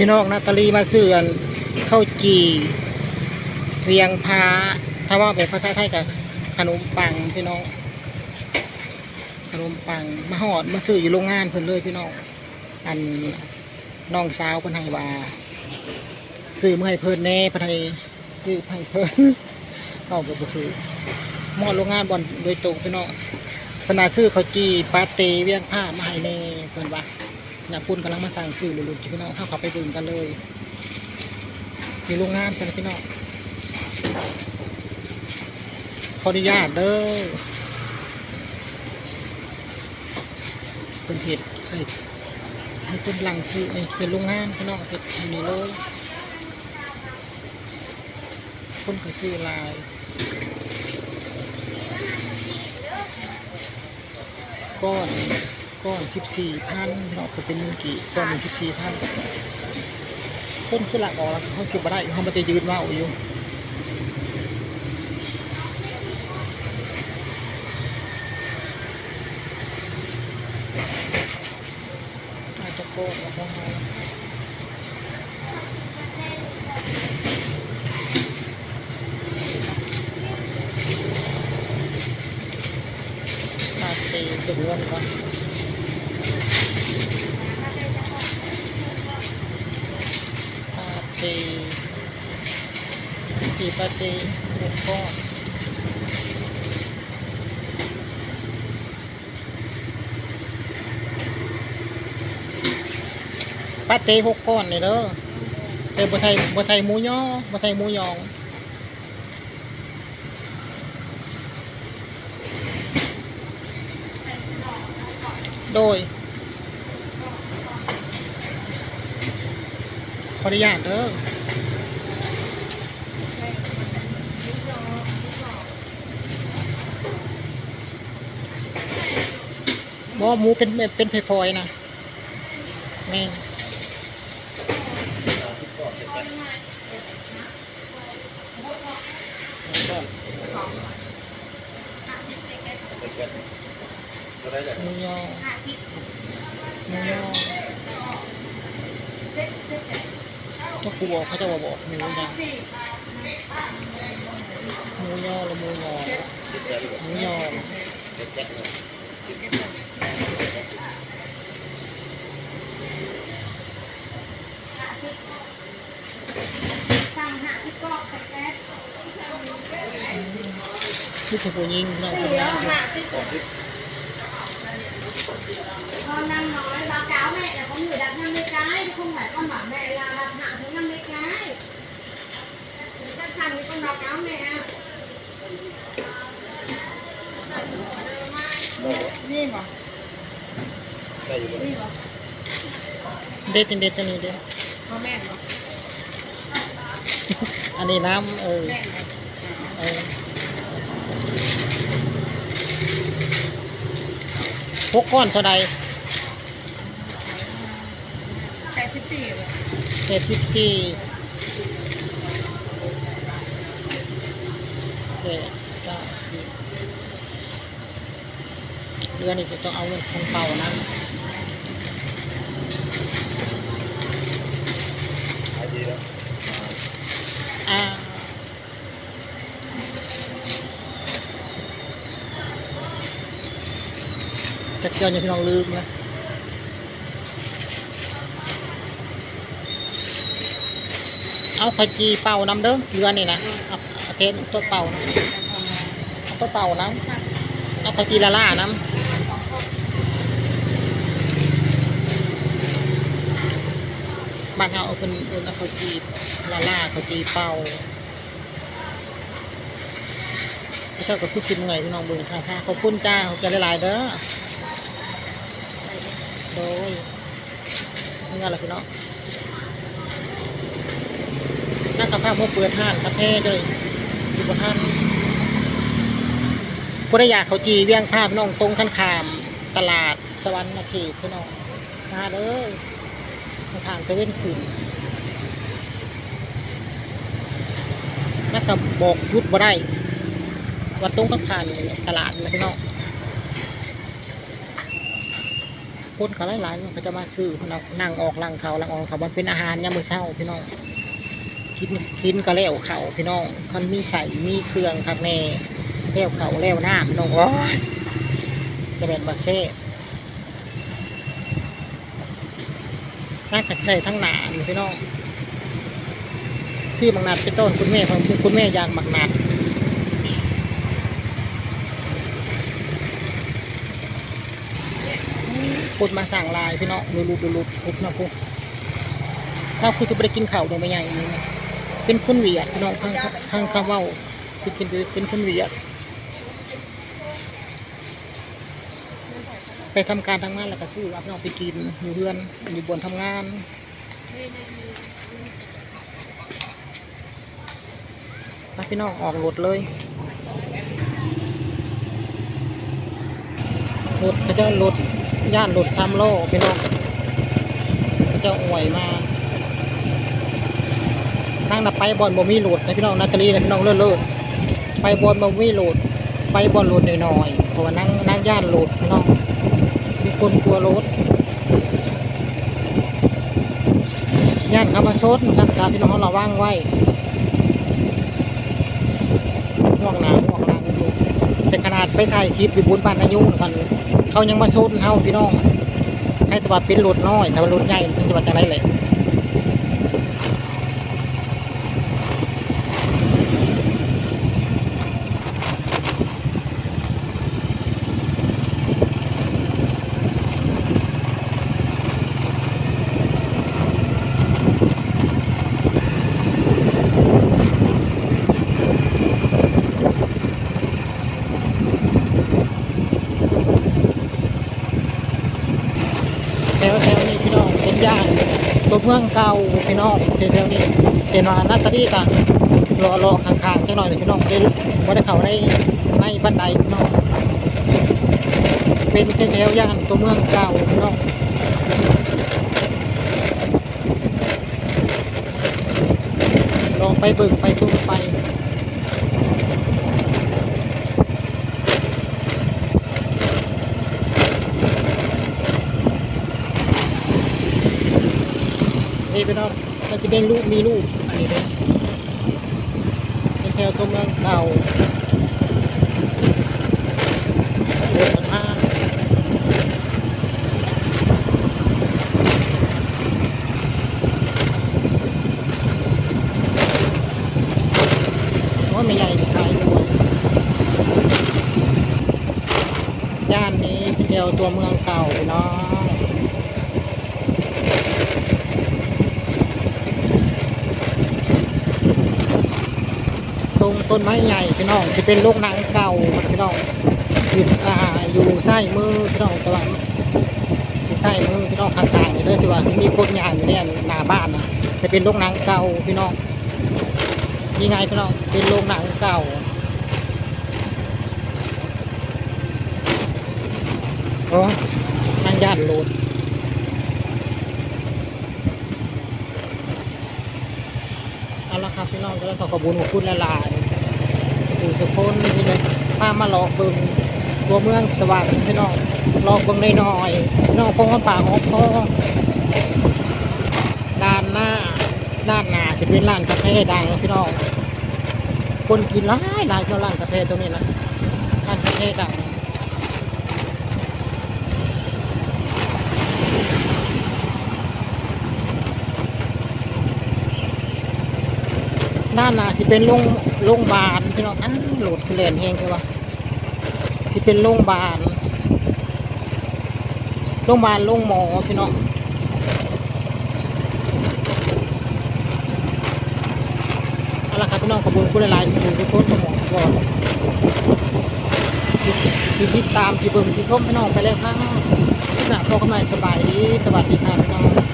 พี่น้องนาตาลีมาซื้ออันข้าวจีเวียงพาถ้าว่าเป็นภาษาไทยกับขนมปังพี่น้อง ขนมปังมาหอดมาซื้ออยู่โรงงานเพิ่นเลยพี่น้อง อันน้องสาวเพิ่นให้ว่าซื้อมาให้เพิ่นแน่เพิ่นให้ซื้อให้เพิ่นเอาไปบ่ถือหมอดโรงงานบ่อนโดยตรงพี่น้องเพิ่นน่าซื้อข้าวจีปาเตเวียงผ้ามาให้แน่เพิ่นว่า อยากคุณกำลังมาสั่งซื้อหลุดๆพี่น้องเข้าเขาไปดึงกันเลยมีโรงงานกันพี่น้องขออนุญาตเด้อเป็นเห็ดใส่ให้เป็นหลังซื้อเป็นโรงงานพี่น้องเห็ดอันนี้เลยคนก็ซื้อลายก้อน ก้อนสิบสี่พันเราก็เป็นเงินกี่ก้อนหนึ่งสิบสี่พันต้นขึ้นหลักออกแล้วเขาสิบได้เขามันจะยืนว่าวอยู่อาจจะโกงแล้วก็ให้มาตีเป็นเงินก่อน ปาเตกี่ปาเตหกก้อนปาเต้หกก้อนนี่เด้อแต่บ่ไทยบ่ไทยหมูย่อบ่ไทยหมูยองโดย ขออนุญาตเด้อบ่หมูเป็นเป็นไฟฟอยนะแม่หมูยอหมูยอ ถ้ากูบอกเขาจะมาบอกหมูยังหมูยอหรือหมูยอหมูยอสั่งหาที่กรอกใส่แก๊สที่ถูกยิงน้องเหคนลือนั้นหาที่ con đang nói báo cáo mẹ là có người đặt 50 cái chứ không phải con bảo mẹ là đặt hạ tới 50 cái Để sẵn sàng thì con báo cáo mẹ นี่บ่นี่บ่เด็ดเด็ดตัวนี้เด็ดพ่อแม่บ่อันนี้น้ำเออเออหกก้อนเท่าใดแปดสิบสี่เลยเจ็ดสิบสี่เจ็ ดเก้าสิบเดือนนี้จะต้องเอาเงินคงเป่านะอ่าจะเกี่ยวอย่างที่เราลืมนะเอาขจีเป่านำเด้อเรือนี่นะเอา เทนตัวเป่านะเอาตัวเป่าน้ำเอาขจีละล่าน้ำบ้านเราเอาคนอื่นเอาขจีละล่าเขาจีเป่าเจ้าก็คือคิดไงพี่น้องเบิ่งท่าท่าขอบคุณจ้าขอบใจหลายๆเด้อโดยนี่อะไรพี่น้องนักกาแฟพวกเปิดห้างกาแฟเลย อยู่บนห้างผู้ใดอยากเขาจีเวียงภาพน้องตรงขั้นขามตลาดสวรรค์นาเขตพี่น้องมาเด้อทางตะเว้นขึ้นนักกบอกยุดบ่ได้วัดตรงขั้นขามตลาดนะพี่น้องคนเขาหลายๆเขาจะมาซื้อพี่น้องนั่งออกลังเขาลังออกเขามันเป็นอาหารยามมื้อเช้าพี่น้อง กินกินก็แล้วเขาพี่น้องมันมีใส่มีเครื่องข้างในแล้วเขาแล้วหน้าพี่น้องโอ้ยจะเป็นบาเซ่น่าจะใส่ทั้งหนาพี่น้องที่บางนาดเป็นต้นคุณแม่ของคุณแม่อยากบางนาดพูดมาสั่งลายพี่น้องดูรูดูรูพุบนะพุบถ้าคือจะไปกินข้าวตรงไปใหญ่นี้ เป็นคนเวียดพี่น้องพังพังคำเว่าคือกินเป็นคนเวียด ไปทำการทำงานแล้วก็ซื้อรับน้องไปกินอยู่เรือนอยู่บนทำงานมาพี่น้องออกรถเลยรถก็จะรถย่านรถซ้ำโลพี่น้องก็จะอวยมา นั่งนะไปบอลบ่มีโหลดนะพี่น้องนาตาลีนะพี่น้องเลิศเลิศไปบอลบ่มีโหลดไปบอลโหลดหน่อยๆเพราะว่านั่งนั่งย่านโหลดพี่น้องมีคนกลัวรถย่านคำมาโซดทักษาพี่น้องเราว่างไว้ห่วงหนาห่วงหลังอยู่แต่ขนาดไปถ่ายคลิปอยู่บนบ้านอายุกันเขายังมาโซดเฮาพี่น้องให้ต่ว่าเป็นรถน้อยแต่ว่ารถใหญ่ถึงจะว่าจังไรเลย แถวแถวนี้พี่น้องเป็นย่านตัวเมืองเก่าพี่น้องแถวแถวนี้เป็นว่านัตตาดีกันรอรอข้างๆแค่หน่อยเลยพี่น้องได้บ่ได้เข้าในในบันไดพี่น้องเป็นแถวๆย่านตัวเมืองเก่าพี่น้องลองไปเบิ่งไปสู้ไป นี่พี่น้องมันจะเป็นรูปมีรูปอันนี้เลยเป็นแถวตัวเมืองเก่าโบสถ์มาว่าไม่ใหญ่ขายด้วยย่านนี้เป็นแถวตัวเมืองเก่าพี่น้อง ตร งต้นไม้ใหญ่พี่น้องจะเป็นลูกหนังเก่าพี่น้องอยู่อ่าอยู่ใต้มือพี่น้องแต่ว่าอยู่ใต้มือพี่น้องข้างๆนี่เลยที่ว่าที่มีคนงานอยู่เนี่ยหน้าบ้านนะจะเป็นลูกหนังเก่าพี่น้องยังไงพี่น้องเป็นโรงหนังเก่าโอ้นั่งย่นโหลด เอาละครับ พี่น้องก็แล้วก็ขอบคุญขอบคุณละลายอยู่สุพนนี่เลยพามาหลอกเบิ่งตัวเมืองสว่างพี่น้องหลอกเบิ่งได้หน่อยพี่น้องคงมาป่าหอกคอด้านหน้าด้านหน้าจะเป็นร้านกาแฟดังพี่น้องคนกินหลายหลายร้านกาแฟตรงนี้นะร้านกาแฟดัง ด้านหน้าสิเป็นโรงโรงพยาบาลพี่น้องอ้าโหลดคือแลนเองใช่ปะสิเป็นโรงพยาบาลโรงพยาบาลโรงหมอพี่น้องเอาละครับพี่น้องขอบคุณคุณหลายๆที่ทุกคนสมองก่อนที่ติดตามที่เบิ่งที่ชมพี่น้องไปแล้วครับหน้าพอกันใหม่สบายดีสวัสดีครับพี่น้อง